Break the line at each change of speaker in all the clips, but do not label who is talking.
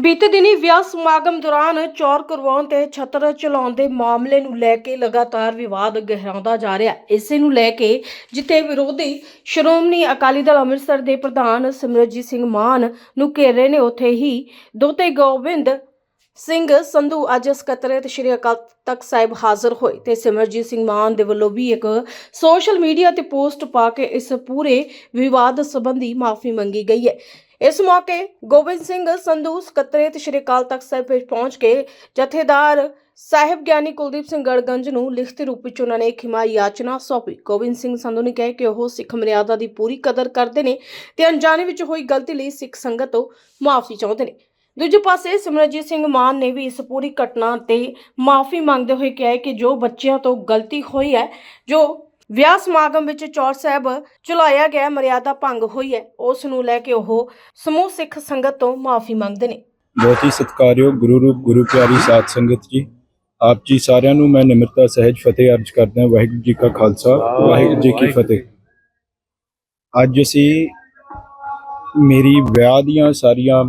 ਬੀਤੇ ਦਿਨੀ ਵਿਆਹ ਸਮਾਗਮ ਦੌਰਾਨ ਚੋਰ ਕਰਵਾਉਣ ਤੇ ਛਤਰ ਚਲਾਉਣ ਦੇ ਮਾਮਲੇ ਨੂੰ ਲੈ ਕੇ ਲਗਾਤਾਰ ਵਿਵਾਦ ਗਹਿਰਾਉਂਦਾ ਜਾ ਰਿਹਾ ਹੈ। ਇਸੇ ਨੂੰ ਲੈ ਕੇ ਜਿੱਥੇ ਵਿਰੋਧੀ ਸ਼੍ਰੋਮਣੀ ਅਕਾਲੀ ਦਲ ਅੰਮ੍ਰਿਤਸਰ ਦੇ ਪ੍ਰਧਾਨ ਸਿਮਰਜੀਤ ਸਿੰਘ ਮਾਨ ਨੂੰ ਘੇਰ ਰਹੇ ਨੇ, ਉੱਥੇ ਹੀ ਦੋਤੇ ਗੋਬਿੰਦ ਸਿੰਘ ਸੰਧੂ ਅੱਜ ਸਕੱਤਰੇਤ ਸ਼੍ਰੀ ਅਕਾਲ ਤਖਤ ਸਾਹਿਬ ਹਾਜ਼ਰ ਹੋਏ ਤੇ ਸਿਮਰਜੀਤ ਸਿੰਘ ਮਾਨ ਦੇ ਵੱਲੋਂ ਵੀ ਇੱਕ ਸੋਸ਼ਲ ਮੀਡੀਆ ਤੇ ਪੋਸਟ ਪਾ ਕੇ ਇਸ ਪੂਰੇ ਵਿਵਾਦ ਸੰਬੰਧੀ ਮਾਫੀ ਮੰਗੀ ਗਈ ਹੈ। ਇਸ ਮੌਕੇ ਗੋਬਿੰਦ ਸਿੰਘ ਸੰਧੂ, ਸਕੱਤਰੇਤ ਸ਼੍ਰੀ ਅਕਾਲ ਤਖਤ ਸਾਹਿਬ ਵਿੱਚ ਪਹੁੰਚ ਕੇ ਜਥੇਦਾਰ ਸਾਹਿਬ ਗਿਆਨੀ ਕੁਲਦੀਪ ਸਿੰਘ ਗੜਗੰਜ ਨੂੰ ਲਿਖਤੀ ਰੂਪ ਵਿੱਚ ਉਹਨਾਂ ਨੇ ਇੱਕ ਖਿਮਾ ਯਾਚਨਾ ਸੌਂਪੀ। ਗੋਬਿੰਦ ਸਿੰਘ ਸੰਧੂ ਨੇ ਕਿਹਾ ਕਿ ਉਹ ਸਿੱਖ ਮਰਿਆਦਾ ਦੀ ਪੂਰੀ ਕਦਰ ਕਰਦੇ ਨੇ ਤੇ ਅਣਜਾਣੇ ਵਿੱਚ ਹੋਈ ਗਲਤੀ ਲਈ ਸਿੱਖ ਸੰਗਤ ਤੋਂ ਮਾਫੀ ਚਾਹੁੰਦੇ ਨੇ। ਦੂਜੇ ਪਾਸੇ ਸਿਮਰਜੀਤ ਸਿੰਘ ਮਾਨ ਨੇ ਵੀ ਇਸ ਪੂਰੀ ਘਟਨਾ ਤੇ ਮਾਫੀ ਮੰਗਦੇ ਹੋਏ ਕਿਹਾ ਹੈ ਕਿ ਜੋ ਬੱਚਿਆਂ ਤੋਂ ਗਲਤੀ ਹੋਈ ਹੈ, ਜੋ ਵਿਆਹ ਸਮਾਗਮ ਵਿੱਚ ਚੌਰ ਸਾਹਿਬ ਚਲਾਇਆ ਗਿਆ, ਮਰਿਆਦਾ ਭੰਗ ਹੋਈ ਹੈ। ਉਸ ਨੂੰ ਲੈ ਕੇ ਉਹ ਸਮੂਹ ਸਿੱਖ ਸੰਗਤ ਤੋਂ ਮਾਫੀ ਮੰਗਦੇ ਨੇ।
ਬਹੁਤ ਹੀ ਸਤਿਕਾਰਯੋਗ ਗੁਰੂ ਰੂਪ, ਗੁਰੂ ਪਿਆਰੀ ਸਾਧ ਸੰਗਤ ਜੀ। ਆਪ ਜੀ ਸਾਰਿਆਂ ਨੂੰ ਮੈਂ ਨਿਮਰਤਾ ਸਹਿਜ ਫਤਿਹ ਅਰਜ ਕਰਦਾ ਹਾਂ। ਵਾਹਿਗੁਰੂ ਜੀ ਕਾ ਖਾਲਸਾ, ਵਾਹਿਗੁਰੂ ਜੀ ਕੀ ਫਤਿਹ। ਅੱਜ ਅਸੀਂ ਮੇਰੀ ਵਿਆਹ ਦੀਆਂ ਸਾਰੀਆਂ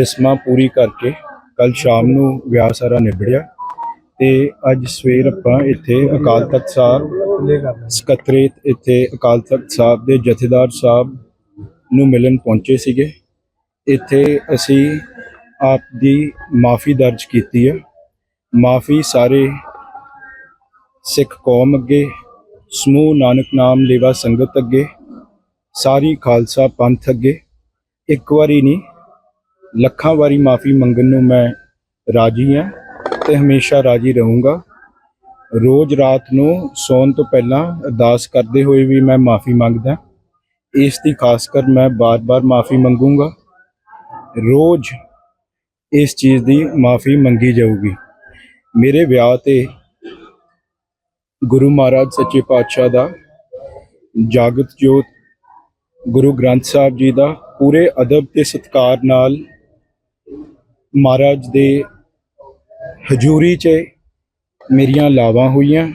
ਰਸਮਾਂ ਪੂਰੀ ਕਰਕੇ ਕੱਲ ਸ਼ਾਮ ਨੂੰ ਵਿਆਹ ਸਾਰਾ ਨਿਬੜਿਆ। ਤੇ ਅੱਜ ਸਵੇਰ ਆਪਾਂ ਇੱਥੇ ਅਕਾਲ ਤਖਤ ਸਾਹਿਬ, ਸਕੱਤਰੇਤ ਇੱਥੇ ਅਕਾਲ ਤਖਤ ਸਾਹਿਬ ਦੇ ਜਥੇਦਾਰ ਸਾਹਿਬ ਨੂੰ ਮਿਲਣ ਪਹੁੰਚੇ ਸੀਗੇ। ਇੱਥੇ ਅਸੀਂ ਆਪ ਦੀ ਮਾਫੀ ਦਰਜ ਕੀਤੀ ਹੈ। ਮਾਫੀ ਸਾਰੇ ਸਿੱਖ ਕੌਮ ਅੱਗੇ, ਸਮੂਹ ਨਾਨਕ ਨਾਮ ਲੇਵਾ ਸੰਗਤ ਅੱਗੇ, ਸਾਰੀ ਖਾਲਸਾ ਪੰਥ ਅੱਗੇ। ਇੱਕ ਵਾਰੀ ਨਹੀਂ, ਲੱਖਾਂ ਵਾਰੀ ਮਾਫੀ ਮੰਗਣ ਨੂੰ ਮੈਂ ਰਾਜੀ ਹਾਂ। ਤੇ ਹਮੇਸ਼ਾ ਰਾਜੀ ਰਹੂੰਗਾ। ਰੋਜ਼ ਰਾਤ ਨੂੰ ਸੌਣ ਤੋਂ ਪਹਿਲਾਂ ਅਰਦਾਸ ਕਰਦੇ ਹੋਏ ਵੀ ਮੈਂ ਮਾਫੀ ਮੰਗਦਾ। ਇਸ ਦੀ ਖਾਸ ਕਰ ਮੈਂ ਬਾਰ-ਬਾਰ ਮਾਫੀ ਮੰਗੂੰਗਾ। ਰੋਜ਼ ਇਸ ਚੀਜ਼ ਦੀ ਮਾਫੀ ਮੰਗੀ ਜਾਊਗੀ। ਮੇਰੇ ਵਿਆਹ ਤੇ ਗੁਰੂ ਮਹਾਰਾਜ ਸੱਚੇ ਪਾਤਸ਼ਾਹ ਦਾ ਜਾਗਤ ਜੋਤ, ਗੁਰੂ ਗ੍ਰੰਥ ਸਾਹਿਬ ਜੀ ਦਾ ਪੂਰੇ ਅਦਬ ਤੇ ਸਤਕਾਰ ਨਾਲ ਮਹਾਰਾਜ ਦੇ ਹਜ਼ੂਰੀ 'ਚ ਮੇਰੀਆਂ ਲਾਵਾਂ ਹੋਈਆਂ,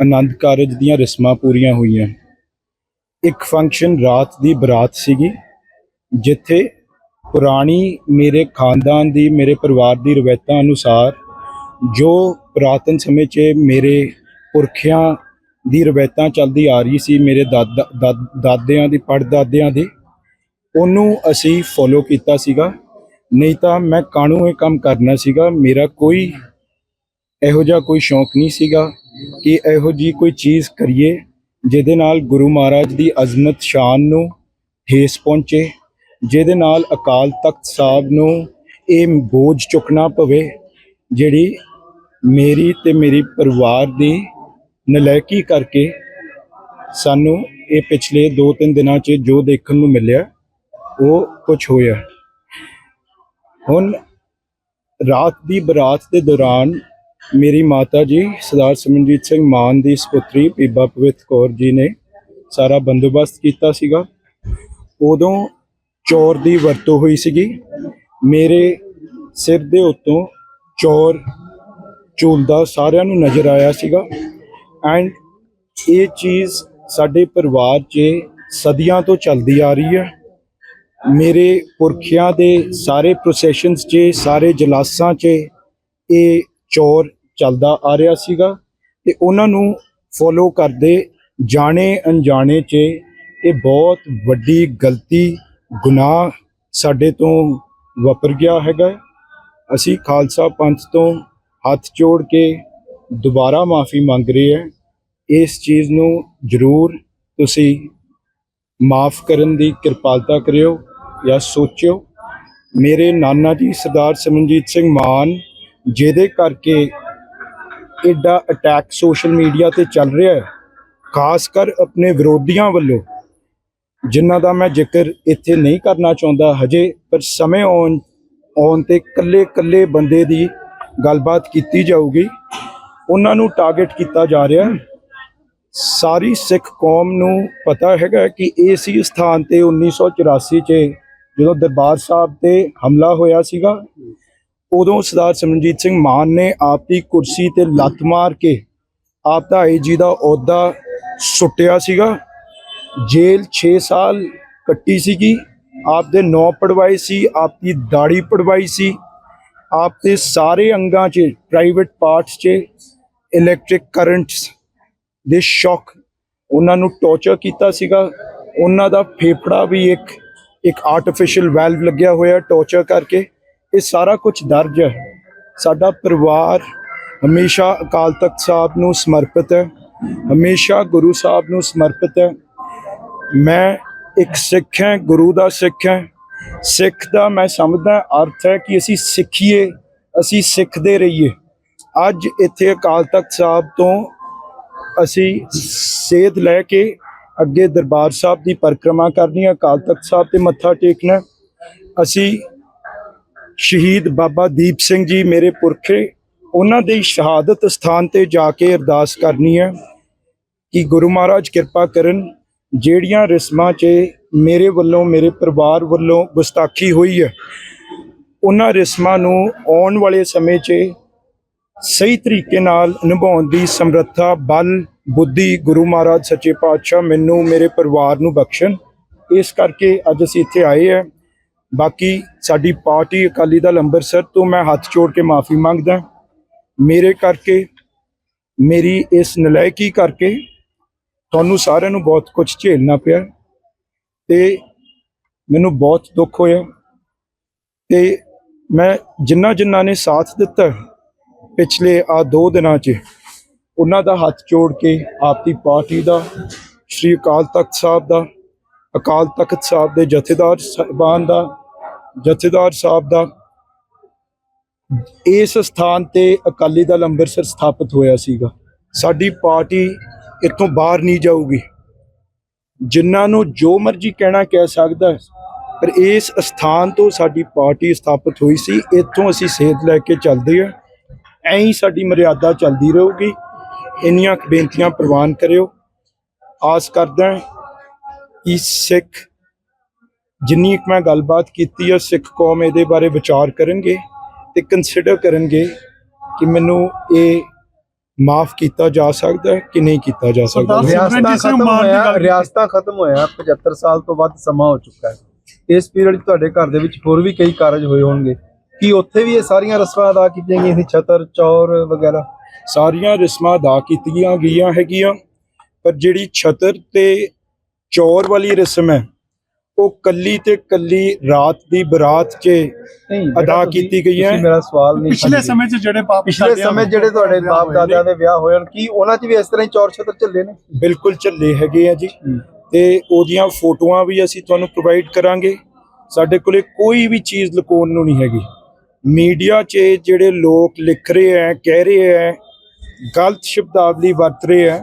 ਆਨੰਦ ਕਾਰਜ ਦੀਆਂ ਰਸਮਾਂ ਪੂਰੀਆਂ ਹੋਈਆਂ। ਇੱਕ ਫੰਕਸ਼ਨ ਰਾਤ ਦੀ ਬਰਾਤ ਸੀਗੀ, ਜਿੱਥੇ ਪੁਰਾਣੀ ਮੇਰੇ ਖਾਨਦਾਨ ਦੀ, ਮੇਰੇ ਪਰਿਵਾਰ ਦੀ ਰਵਾਇਤਾਂ ਅਨੁਸਾਰ ਜੋ ਪੁਰਾਤਨ ਸਮੇਂ 'ਚ ਮੇਰੇ ਪੁਰਖਿਆਂ ਦੀ ਰਵਾਇਤਾਂ ਚੱਲਦੀ ਆ ਰਹੀ ਸੀ, ਮੇਰੇ ਦਾਦਾ, ਦਾਦ- ਦਾਦਿਆਂ ਦੀ, ਪੜਦਾਦਿਆਂ ਦੀ, ਉਹਨੂੰ ਅਸੀਂ ਫੋਲੋ ਕੀਤਾ ਸੀਗਾ। ਨਹੀਂ ਤਾਂ ਮੈਂ ਕਾਣੂ ਇਹ ਕੰਮ ਕਰਨਾ ਸੀਗਾ? ਮੇਰਾ ਕੋਈ ਇਹੋ ਜਿਹਾ ਕੋਈ ਸ਼ੌਂਕ ਨਹੀਂ ਸੀਗਾ ਕਿ ਇਹੋ ਜੀ ਕੋਈ ਚੀਜ਼ ਕਰੀਏ ਜਿਹਦੇ ਨਾਲ ਗੁਰੂ ਮਹਾਰਾਜ ਦੀ ਅਜ਼ਮਤ ਸ਼ਾਨ ਨੂੰ ਠੇਸ ਪਹੁੰਚੇ, ਜਿਹਦੇ ਨਾਲ ਅਕਾਲ ਤਖਤ ਸਾਹਿਬ ਨੂੰ ਇਹ ਬੋਝ ਚੁੱਕਣਾ ਪਵੇ, ਜਿਹੜੀ ਮੇਰੀ ਤੇ ਮੇਰੀ ਪਰਿਵਾਰ ਦੀ ਨਲਾਇਕੀ ਕਰਕੇ ਸਾਨੂੰ ਇਹ ਪਿਛਲੇ 2-3 ਦਿਨਾਂ 'ਚ ਜੋ ਦੇਖਣ ਨੂੰ ਮਿਲਿਆ, ਉਹ ਕੁਝ ਹੋਇਆ। ਹੁਣ ਰਾਤ ਦੀ ਬਰਾਤ ਦੇ ਦੌਰਾਨ ਮੇਰੀ ਮਾਤਾ ਜੀ ਸਰਦਾਰ ਸਿਮਰਨਜੀਤ ਸਿੰਘ ਮਾਨ ਦੀ ਸੁਪੁੱਤਰੀ ਬੀਬਾ ਪਵਿੱਤ ਕੌਰ ਜੀ ਨੇ ਸਾਰਾ ਬੰਦੋਬਸਤ ਕੀਤਾ ਸੀਗਾ। ਉਦੋਂ ਚੌਰ ਦੀ ਵਰਤੋਂ ਹੋਈ ਸੀਗੀ। ਮੇਰੇ ਸਿਰ ਦੇ ਉੱਤੋਂ ਚੌਰ ਝੂਲਦਾ ਸਾਰਿਆਂ ਨੂੰ ਨਜ਼ਰ ਆਇਆ ਸੀਗਾ। ਐਂਡ ਇਹ ਚੀਜ਼ ਸਾਡੇ ਪਰਿਵਾਰ 'ਚ ਸਦੀਆਂ ਤੋਂ ਚੱਲਦੀ ਆ ਰਹੀ ਹੈ। ਮੇਰੇ ਪੁਰਖਿਆਂ ਦੇ ਸਾਰੇ ਪ੍ਰੋਸੈਸ਼ਨਸ 'ਚ, ਸਾਰੇ ਜਲਾਸਾਂ 'ਚ ਇਹ ਚੋਰ ਚੱਲਦਾ ਆ ਰਿਹਾ ਸੀਗਾ ਤੇ ਉਹਨਾਂ ਨੂੰ ਫੋਲੋ ਕਰਦੇ ਜਾਣੇ ਅਣਜਾਣੇ 'ਚ ਇਹ ਬਹੁਤ ਵੱਡੀ ਗਲਤੀ, ਗੁਨਾਹ ਸਾਡੇ ਤੋਂ ਵਾਪਰ ਗਿਆ ਹੈਗਾ। ਅਸੀਂ ਖਾਲਸਾ ਪੰਥ ਤੋਂ ਹੱਥ ਜੋੜ ਕੇ ਦੁਬਾਰਾ ਮਾਫੀ ਮੰਗ ਰਹੇ ਹਾਂ। ਇਸ ਚੀਜ਼ ਨੂੰ ਜ਼ਰੂਰ ਤੁਸੀਂ ਮਾਫ ਕਰਨ ਦੀ ਕਿਰਪਾਲਤਾ ਕਰਿਓ। ਜਾਂ ਸੋਚਿਓ, ਮੇਰੇ ਨਾਨਾ ਜੀ ਸਰਦਾਰ ਸਿਮਰਨਜੀਤ ਸਿੰਘ ਮਾਨ, ਜਿਹਦੇ ਕਰਕੇ ਐਡਾ ਅਟੈਕ ਸੋਸ਼ਲ ਮੀਡੀਆ ਤੇ ਚੱਲ ਰਿਹਾ ਹੈ, ਖਾਸ ਕਰ ਆਪਣੇ ਵਿਰੋਧੀਆਂ ਵੱਲੋਂ, ਜਿਨ੍ਹਾਂ ਦਾ ਮੈਂ ਜ਼ਿਕਰ ਇੱਥੇ ਨਹੀਂ ਕਰਨਾ ਚਾਹੁੰਦਾ ਹਜੇ, ਪਰ ਸਮੇਂ ਆਉਣ ਆਉਣ ਤੇ ਕੱਲੇ ਕੱਲੇ ਬੰਦੇ ਦੀ ਗੱਲਬਾਤ ਕੀਤੀ ਜਾਊਗੀ। ਉਹਨਾਂ ਨੂੰ ਟਾਰਗੇਟ ਕੀਤਾ ਜਾ ਰਿਹਾ ਸਾਰੀ ਸਿੱਖ ਕੌਮ ਨੂੰ ਪਤਾ ਹੈਗਾ ਕਿ ਇਸੇ ਸਥਾਨ ਤੇ 1984 ਚ ਜਦੋਂ ਦਰਬਾਰ ਸਾਹਿਬ ਤੇ ਹਮਲਾ ਹੋਇਆ ਸੀਗਾ, ਉਦੋਂ ਸਰਦਾਰ ਸਿਮਰਨਜੀਤ ਸਿੰਘ ਮਾਨ ਨੇ ਆਪ ਦੀ ਕੁਰਸੀ ਤੇ ਲੱਤ ਮਾਰ ਕੇ ਆਪ ਦਾ ਜੀ ਦਾ ਅਹੁਦਾ ਸੁੱਟਿਆ ਸੀਗਾ। ਜੇਲ੍ਹ 6 ਸਾਲ ਕੱਟੀ ਸੀਗੀ। ਆਪ ਦੇ ਨੌ ਪੜਵਾਏ ਸੀ, ਆਪ ਦੀ ਦਾੜੀ ਪੜਵਾਈ ਸੀ। ਆਪ ਦੇ ਸਾਰੇ ਅੰਗਾਂ 'ਚ ਪ੍ਰਾਈਵੇਟ ਪਾਰਟਸ 'ਚ ਇਲੈਕਟ੍ਰਿਕ ਕਰੰਟਸ ਦੇ ਸ਼ੌਕ ਉਹਨਾਂ ਨੂੰ ਟੌਰਚਰ ਕੀਤਾ ਸੀਗਾ। ਉਹਨਾਂ ਦਾ ਫੇਫੜਾ ਵੀ ਇੱਕ ਇੱਕ ਆਰਟੀਫੀਸ਼ੀਅਲ ਵੈਲਵ ਲੱਗਿਆ ਹੋਇਆ ਟੌਰਚਰ ਕਰਕੇ। ਇਹ ਸਾਰਾ ਕੁਝ ਦਰਜ ਹੈ। ਸਾਡਾ ਪਰਿਵਾਰ ਹਮੇਸ਼ਾ ਅਕਾਲ ਤਖਤ ਸਾਹਿਬ ਨੂੰ ਸਮਰਪਿਤ ਹੈ। ਹਮੇਸ਼ਾ ਗੁਰੂ ਸਾਹਿਬ ਨੂੰ ਸਮਰਪਿਤ ਹੈ। ਮੈਂ ਇੱਕ ਸਿੱਖ ਹਾਂ, ਗੁਰੂ ਦਾ ਸਿੱਖ ਹਾਂ। ਸਿੱਖ ਦਾ ਮੈਂ ਸਮਝਦਾ ਅਰਥ ਹੈ ਕਿ ਅਸੀਂ ਸਿੱਖੀਏ, ਅਸੀਂ ਸਿੱਖਦੇ ਰਹੀਏ। ਅੱਜ ਇੱਥੇ ਅਕਾਲ ਤਖਤ ਸਾਹਿਬ ਤੋਂ ਅਸੀਂ ਸੇਧ ਲੈ ਕੇ ਅੱਗੇ ਦਰਬਾਰ ਸਾਹਿਬ ਦੀ ਪਰਿਕਰਮਾ ਕਰਨੀ ਹੈ, ਅਕਾਲ ਤਖਤ ਸਾਹਿਬ ਤੇ ਮੱਥਾ ਟੇਕਣਾ ਅਸੀਂ ਸ਼ਹੀਦ ਬਾਬਾ ਦੀਪ ਸਿੰਘ ਜੀ ਮੇਰੇ ਪੁਰਖੇ, ਉਹਨਾਂ ਦੀ ਸ਼ਹਾਦਤ ਸਥਾਨ ਤੇ ਜਾ ਕੇ ਅਰਦਾਸ ਕਰਨੀ ਹੈ ਕਿ ਗੁਰੂ ਮਹਾਰਾਜ ਕਿਰਪਾ ਕਰਨ, ਜਿਹੜੀਆਂ ਰਸਮਾਂ 'ਚ ਮੇਰੇ ਵੱਲੋਂ, ਮੇਰੇ ਪਰਿਵਾਰ ਵੱਲੋਂ ਗੁਸਤਾਖੀ ਹੋਈ ਹੈ, ਉਹਨਾਂ ਰਸਮਾਂ ਨੂੰ ਆਉਣ ਵਾਲੇ ਸਮੇਂ 'ਚ ਸਹੀ ਤਰੀਕੇ ਨਾਲ ਨਿਭਾਉਣ ਦੀ ਸਮਰੱਥਾ, ਬਲ ਬੁੱਧੀ, ਗੁਰੂ ਮਹਾਰਾਜ, ਸੱਚੇ ਪਾਤਸ਼ਾਹ ਮੈਨੂੰ, ਮੇਰੇ ਪਰਿਵਾਰ ਨੂੰ ਬਖਸ਼ਣ। ਇਸ ਕਰਕੇ ਅੱਜ ਅਸੀਂ ਇੱਥੇ ਆਏ ਹਾਂ। ਬਾਕੀ ਸਾਡੀ ਪਾਰਟੀ ਅਕਾਲੀ ਦਲ ਅੰਮ੍ਰਿਤਸਰ ਤੋਂ ਮੈਂ ਹੱਥ ਜੋੜ ਕੇ ਮਾਫੀ ਮੰਗਦਾ। ਮੇਰੇ ਕਰਕੇ, ਮੇਰੀ ਇਸ ਨਲਾਇਕੀ ਕਰਕੇ ਤੁਹਾਨੂੰ ਸਾਰਿਆਂ ਨੂੰ ਬਹੁਤ ਕੁਝ ਝੇਲਣਾ ਪਿਆ ਤੇ ਮੈਨੂੰ ਬਹੁਤ ਦੁੱਖ ਹੋਇਆ ਤੇ ਮੈਂ ਜਿੰਨਾ ਜਿੰਨਾ ਨੇ ਸਾਥ ਦਿੱਤਾ ਪਿਛਲੇ ਆ ਦੋ ਦਿਨਾਂ 'ਚ ਉਹਨਾਂ ਦਾ ਹੱਥ ਜੋੜ ਕੇ ਆਪ ਦੀ ਪਾਰਟੀ ਦਾ ਸ਼੍ਰੀ ਅਕਾਲ ਤਖਤ ਸਾਹਿਬ ਦਾ ਅਕਾਲ ਤਖਤ ਸਾਹਿਬ ਦੇ ਜਥੇਦਾਰ ਸਾਹਿਬਾਨ ਦਾ ਜਥੇਦਾਰ ਸਾਹਿਬ ਦਾ ਇਸ ਸਥਾਨ ਤੇ ਅਕਾਲੀ ਦਲ ਅੰਮ੍ਰਿਤਸਰ ਸਥਾਪਿਤ ਹੋਇਆ ਸੀਗਾ। ਸਾਡੀ ਪਾਰਟੀ ਇੱਥੋਂ ਬਾਹਰ ਨਹੀਂ ਜਾਊਗੀ। ਜਿਨ੍ਹਾਂ ਨੂੰ ਜੋ ਮਰਜ਼ੀ ਕਹਿਣਾ ਕਹਿ ਸਕਦਾ ਹੈ, ਪਰ ਇਸ ਸਥਾਨ ਤੋਂ ਸਾਡੀ ਪਾਰਟੀ ਸਥਾਪਿਤ ਹੋਈ ਸੀ। ਇੱਥੋਂ ਅਸੀਂ ਸੇਧ ਲੈ ਕੇ ਚੱਲਦੇ ਆ ਐਂ ਹੀ ਸਾਡੀ ਮਰਿਆਦਾ ਚੱਲਦੀ ਰਹੂਗੀ। ਇੰਨੀਆਂ ਬੇਨਤੀਆਂ ਪ੍ਰਵਾਨ ਕਰਿਓ। ਆਸ ਕਰਦਾ ਹਾਂ ਕਿ ਸਿੱਖ ਜਿੰਨੀ ਮੈਂ ਗੱਲਬਾਤ ਕੀਤੀ ਹੈ ਸਿੱਖ ਕੌਮ ਇਹਦੇ ਬਾਰੇ ਵਿਚਾਰ ਕਰਨਗੇ ਤੇ ਕੰਸੀਡਰ ਕਰਨਗੇ ਕਿ ਮੈਨੂੰ ਇਹ ਮਾਫ ਕੀਤਾ ਜਾ ਸਕਦਾ ਹੈ ਕਿ ਨਹੀਂ ਕੀਤਾ ਜਾ ਸਕਦਾ।
ਰਿਆਸਤਾਂ ਖਤਮ ਹੋਇਆ। ਰਿਆਸਤਾਂ ਖਤਮ ਹੋਇਆ 75 ਸਾਲ ਤੋਂ ਵੱਧ ਸਮਾਂ ਹੋ ਚੁੱਕਾ ਹੈ। ਇਸ ਪੀਰੀਅਡ ਤੁਹਾਡੇ ਘਰ ਦੇ ਵਿੱਚ ਹੋਰ ਵੀ ਕਈ ਕਾਰਜ ਹੋਏ ਹੋਣਗੇ। ਕੀ ਉੱਥੇ ਵੀ ਇਹ ਸਾਰੀਆਂ ਰਸਮਾਂ ਅਦਾ ਕੀਤੀਆਂ ਗਈਆਂ ਸੀ? ਛਤਰ ਚੌਰ ਵਗੈਰਾ?
ਸਾਰੀਆਂ ਰਸਮਾਂ ਅਦਾ ਕੀਤੀਆਂ ਗਈਆਂ ਹੈਗੀਆਂ ਪਰ ਜਿਹੜੀ ਛਤਰ ਤੇ ਚੌਰ ਵਾਲੀ ਰਸਮ ਹੈ ਉਹ ਕੱਲੀ ਤੇ ਕੱਲੀ ਰਾਤ ਦੀ ਬਰਾਤ 'ਚ ਅਦਾ ਕੀਤੀ ਗਈ ਹੈ।
ਮੇਰਾ ਸਵਾਲ ਨਹੀਂ
ਪਿਛਲੇ। ਸਮੇਂ 'ਚ ਜਿਹੜੇ ਬਾਪ
ਪਿਛਲੇ ਸਮੇਂ ਜਿਹੜੇ ਤੁਹਾਡੇ ਬਾਪ ਦਾਦਿਆਂ ਦੇ ਵਿਆਹ ਹੋਏ ਹਨ ਕੀ ਉਹਨਾਂ 'ਚ ਵੀ ਇਸ ਤਰ੍ਹਾਂ ਹੀ ਚੌਰ ਛਤਰ ਚੱਲੇ ਨੇ?
ਬਿਲਕੁਲ ਝੱਲੇ ਹੈਗੇ ਆ ਜੀ। ਤੇ ਉਹਦੀਆਂ ਫੋਟੋਆਂ ਵੀ ਅਸੀਂ ਤੁਹਾਨੂੰ ਪ੍ਰੋਵਾਈਡ ਕਰਾਂਗੇ। ਸਾਡੇ ਕੋਲੇ ਕੋਈ ਵੀ ਚੀਜ਼ ਲੁਕਾਉਣ ਨੂੰ ਨਹੀਂ ਹੈਗੀ। ਮੀਡੀਆ 'ਚ ਜਿਹੜੇ ਲੋਕ ਲਿਖ ਰਹੇ ਆ ਕਹਿ ਰਹੇ ਆ ਗਲਤ ਸ਼ਬਦਾਵਲੀ ਵਰਤ ਰਹੇ ਆ।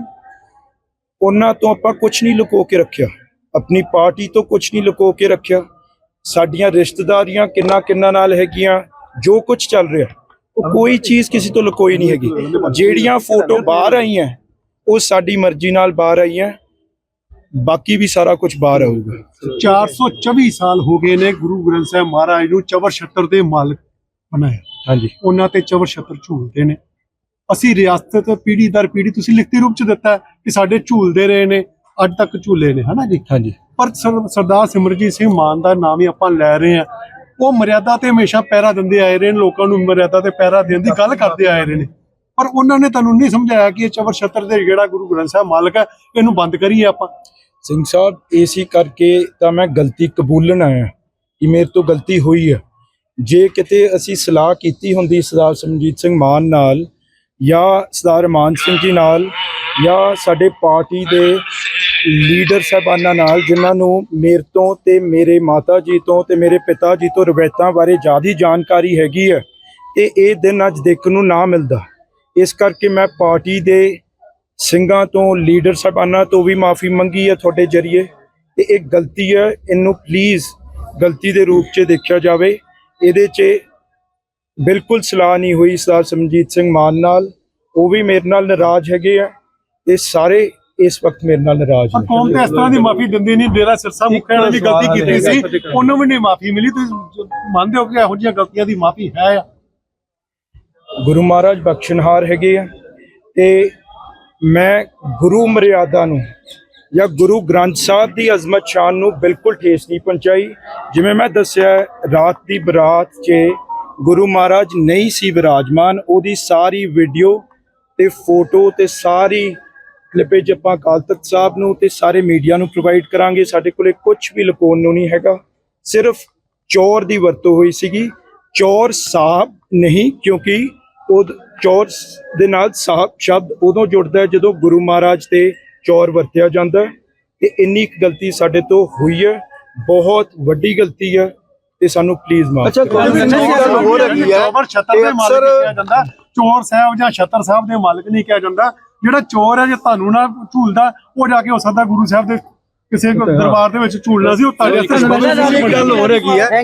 ਉਹਨਾਂ ਤੋਂ ਆਪਾਂ ਕੁਝ ਨਹੀਂ ਲੁਕੋ ਕੇ ਰੱਖਿਆ। ਆਪਣੀ ਪਾਰਟੀ ਤੋਂ ਕੁਝ ਨਹੀਂ ਲੁਕੋ ਕੇ ਰੱਖਿਆ। ਸਾਡੀਆਂ ਰਿਸ਼ਤੇਦਾਰੀਆਂ ਕਿੰਨਾ ਕਿੰਨਾ ਨਾਲ ਹੈਗੀਆਂ ਜੋ ਕੁਝ ਚੱਲ ਰਿਹਾ। ਉਹ ਕੋਈ ਚੀਜ਼ ਕਿਸੇ ਤੋਂ ਲੁਕੋਈ ਨਹੀਂ ਹੈਗੀ। ਜਿਹੜੀਆਂ ਫੋਟੋ ਬਾਹਰ ਆਈਆਂ ਉਹ ਸਾਡੀ ਮਰਜ਼ੀ ਨਾਲ ਬਾਹਰ ਆਈਆਂ। ਬਾਕੀ ਵੀ ਸਾਰਾ ਕੁਝ ਬਾਹਰ ਆਊਗਾ।
424 ਸਾਲ ਹੋ ਗਏ ਨੇ ਗੁਰੂ ਗ੍ਰੰਥ ਸਾਹਿਬ ਮਹਾਰਾਜ ਨੂੰ ਚਵਰ ਛੱਤਰ ਦੇ ਮਾਲਕ ਬਣਾਇਆ।
ਹਾਂਜੀ।
ਉਹਨਾਂ ਤੇ ਚਵਰ ਛੱਤਰ ਝੂਲਦੇ ਨੇ। ਅਸੀਂ ਰਿਆਸਤ ਪੀੜੀ ਦਰ ਪੀੜੀ ਤੁਸੀਂ ਲਿਖਤੀ ਰੂਪ ਚ ਦਿੱਤਾ ਕਿ ਸਾਡੇ ਝੂਲਦੇ ਰਹੇ ਨੇ ਅੱਜ ਤੱਕ ਝੂਲੇ ਨੇ ਹਨਾ ਜੀ?
ਹਾਂਜੀ।
ਪਰ ਸਰ- ਸਰਦਾਰ ਸਿਮਰਜੀਤ ਸਿੰਘ ਮਾਨ ਦਾ ਨਾਮ ਹੀ ਆਪਾਂ ਲੈ ਰਹੇ ਹਾਂ। ਉਹ ਮਰਿਆਦਾ ਤੇ ਹਮੇਸ਼ਾ ਪਹਿਰਾ ਦਿੰਦੇ ਆਏ ਰਹੇ ਨੇ ਲੋਕਾਂ ਨੂੰ ਮਰਿਆਦਾ ਤੇ ਪਹਿਰਾ ਦੇਣ ਦੀ ਗੱਲ ਕਰਦੇ ਆਏ ਰਹੇ ਨੇ। ਪਰ ਉਹਨਾਂ ਨੇ ਤੁਹਾਨੂੰ ਨਹੀਂ ਸਮਝਾਇਆ ਕਿ ਇਹ ਚਵਰ ਛੱਤਰ ਦੇ ਜਿਹੜਾ ਗੁਰੂ ਗ੍ਰੰਥ ਸਾਹਿਬ ਮਾਲਕ ਹੈ ਇਹਨੂੰ ਬੰਦ ਕਰੀਏ ਆਪਾਂ?
ਸਿੰਘ ਸਾਹਿਬ ਏਸੀ ਕਰਕੇ ਤਾਂ ਮੈਂ ਗਲਤੀ ਕਬੂਲਣ ਆਇਆ ਕਿ ਮੇਰੇ ਤੋਂ ਗਲਤੀ ਹੋਈ ਹੈ ਜੇ ਕਿਤੇ ਅਸੀਂ ਸਲਾਹ ਕੀਤੀ ਹੁੰਦੀ ਸਰਦਾਰ ਸਮਜੀਤ ਸਿੰਘ ਮਾਨ ਨਾਲ ਜਾਂ ਸਰਦਾਰ ਮਾਨ ਸਿੰਘ ਜੀ ਨਾਲ ਜਾਂ ਸਾਡੇ ਪਾਰਟੀ ਦੇ ਲੀਡਰ ਸਾਹਿਬਾਨਾਂ ਨਾਲ ਜਿਨ੍ਹਾਂ ਨੂੰ ਮੇਰੇ ਤੋਂ ਤੇ ਮੇਰੇ ਮਾਤਾ ਜੀ ਤੋਂ ਤੇ ਮੇਰੇ ਪਿਤਾ ਜੀ ਤੋਂ ਰਵਾਇਤਾਂ ਬਾਰੇ ਜ਼ਿਆਦਾ ਜਾਣਕਾਰੀ ਹੈਗੀ ਹੈ ਤੇ ਇਹ ਦਿਨ ਅੱਜ ਦੇਖਣ ਨੂੰ ਨਾ ਮਿਲਦਾ। ਇਸ ਕਰਕੇ ਮੈਂ ਪਾਰਟੀ ਦੇ ਸਿੰਘਾਂ ਤੋਂ, ਲੀਡਰ ਸਾਹਿਬਾਨਾਂ ਤੋਂ ਵੀ ਮਾਫੀ ਮੰਗੀ ਹੈ ਤੁਹਾਡੇ ਜਰੀਏ। ਤੇ ਇਹ ਗਲਤੀ ਹੈ, ਇਹਨੂੰ ਪਲੀਜ਼ ਗਲਤੀ ਦੇ ਰੂਪ 'ਚ ਦੇਖਿਆ ਜਾਵੇ। ਇਹਦੇ 'ਚ ਬਿਲਕੁਲ ਸਲਾਹ ਨਹੀਂ ਹੋਈ ਸਰਦਾਰ ਸਮਜੀਤ ਸਿੰਘ ਮਾਨ ਨਾਲ। ਉਹ ਵੀ ਮੇਰੇ ਨਾਲ ਨਾਰਾਜ਼ ਹੈਗੇ ਆ ਇਹ ਸਾਰੇ ਇਸ ਵਕਤ ਮੇਰੇ ਨਾਲ ਨਾਰਾਜ਼ ਨੇ।
ਕੌਮ ਤੇ ਇਸ ਤਰ੍ਹਾਂ ਦੀ ਮਾਫੀ ਦਿੰਦੀ ਨਹੀਂ ਡੇਰਾ ਸਿਰਸਾ ਮੁਖਿਆ ਨੇ ਵੀ ਗਲਤੀ ਕੀਤੀ ਸੀ ਉਹਨੂੰ ਵੀ ਨਹੀਂ ਮਾਫੀ ਮਿਲੀ ਤੁਸੀਂ ਮੰਨਦੇ ਹੋ ਕਿ ਇਹੋ ਜਿਹੀਆਂ ਗਲਤੀਆਂ ਦੀ ਮਾਫੀ ਹੈ ਆ?
ਗੁਰੂ ਮਹਾਰਾਜ ਬਖਸ਼ਣਹਾਰ ਹੈਗੇ ਆ ਤੇ ਮੈਂ ਗੁਰੂ ਮਰਿਆਦਾ ਨੂੰ ਜਾਂ ਗੁਰੂ ਗ੍ਰੰਥ ਸਾਹਿਬ ਦੀ ਅਜ਼ਮਤ ਸ਼ਾਨ ਨੂੰ ਬਿਲਕੁਲ ਠੇਸ ਨਹੀਂ ਪਹੁੰਚਾਈ। ਜਿਵੇਂ ਮੈਂ ਦੱਸਿਆ ਰਾਤ ਦੀ ਬਰਾਤ 'ਚ ਗੁਰੂ ਮਹਾਰਾਜ ਨਹੀਂ ਸੀ ਵਿਰਾਜਮਾਨ, ਉਹਦੀ ਸਾਰੀ ਵੀਡੀਓ ਤੇ ਫੋਟੋ ਤੇ ਸਾਰੀ ਕਲਿੱਪੇਜ ਆਪਾਂ ਅਕਾਲ ਤਖਤ ਸਾਹਿਬ ਨੂੰ ਤੇ ਸਾਰੇ ਮੀਡੀਆ ਨੂੰ ਪ੍ਰੋਵਾਈਡ ਕਰਾਂਗੇ। ਸਾਡੇ ਕੋਲੇ ਕੁਝ ਵੀ ਲੁਕਾਉਣ ਨੂੰ ਨਹੀਂ ਹੈਗਾ। ਸਿਰਫ ਚੌਰ ਦੀ ਵਰਤੋਂ ਹੋਈ ਸੀਗੀ। ਚੌਰ ਸਾਹਿਬ ਨਹੀਂ, ਕਿਉਂਕਿ ਉਹ ਚੌਰ ਦੇ ਨਾਲ ਸਾਹਿਬ ਸ਼ਬਦ ਉਦੋਂ ਜੁੜਦਾ ਜਦੋਂ ਗੁਰੂ ਮਹਾਰਾਜ ਤੇ ਚੌਰ ਵਰਤਿਆ ਜਾਂਦਾ ਹੈ। ਤੇ ਇੰਨੀ ਕੁ ਗਲਤੀ ਸਾਡੇ ਤੋਂ ਹੋਈ ਹੈ। ਬਹੁਤ ਵੱਡੀ ਗਲਤੀ ਹੈ। ਤੇ ਸਾਨੂੰ ਪਲੀਜ਼ ਮਾਫ
ਅੱਛਾ,
ਕਰੋ।
ਕੋਈ
ਚੌਰ
ਨਹੀਂ, ਗੱਲ ਹੋ ਰਹੀ ਹੈ।
ਚੌਰ ਛਤਰ
ਇਹ
ਦੇ ਮਾਲਕ ਕਿਹਾ ਜਾਂਦਾ ਚੋਰ ਸਾਹਿਬ ਜਾਂ ਛਤਰ ਸਾਹਿਬ ਦੇ ਮਾਲਕ ਨਹੀਂ ਕਿਹਾ ਜਾਂਦਾ। ਜਿਹੜਾ ਚੋਰ ਹੈ ਜੇ ਤੁਹਾਨੂੰ ਨਾ ਝੂਲਦਾ ਉਹ ਜਾ ਕੇ ਹੋ ਸਕਦਾ ਗੁਰੂ ਸਾਹਿਬ ਦੇ ਕਿਸੇ ਦਰਬਾਰ ਦੇ ਵਿੱਚ ਝੂਲਣਾ ਸੀ ਉਹ ਤੁਹਾਡੇ
ਗੱਲ ਹੋ ਰਹੀ ਹੈ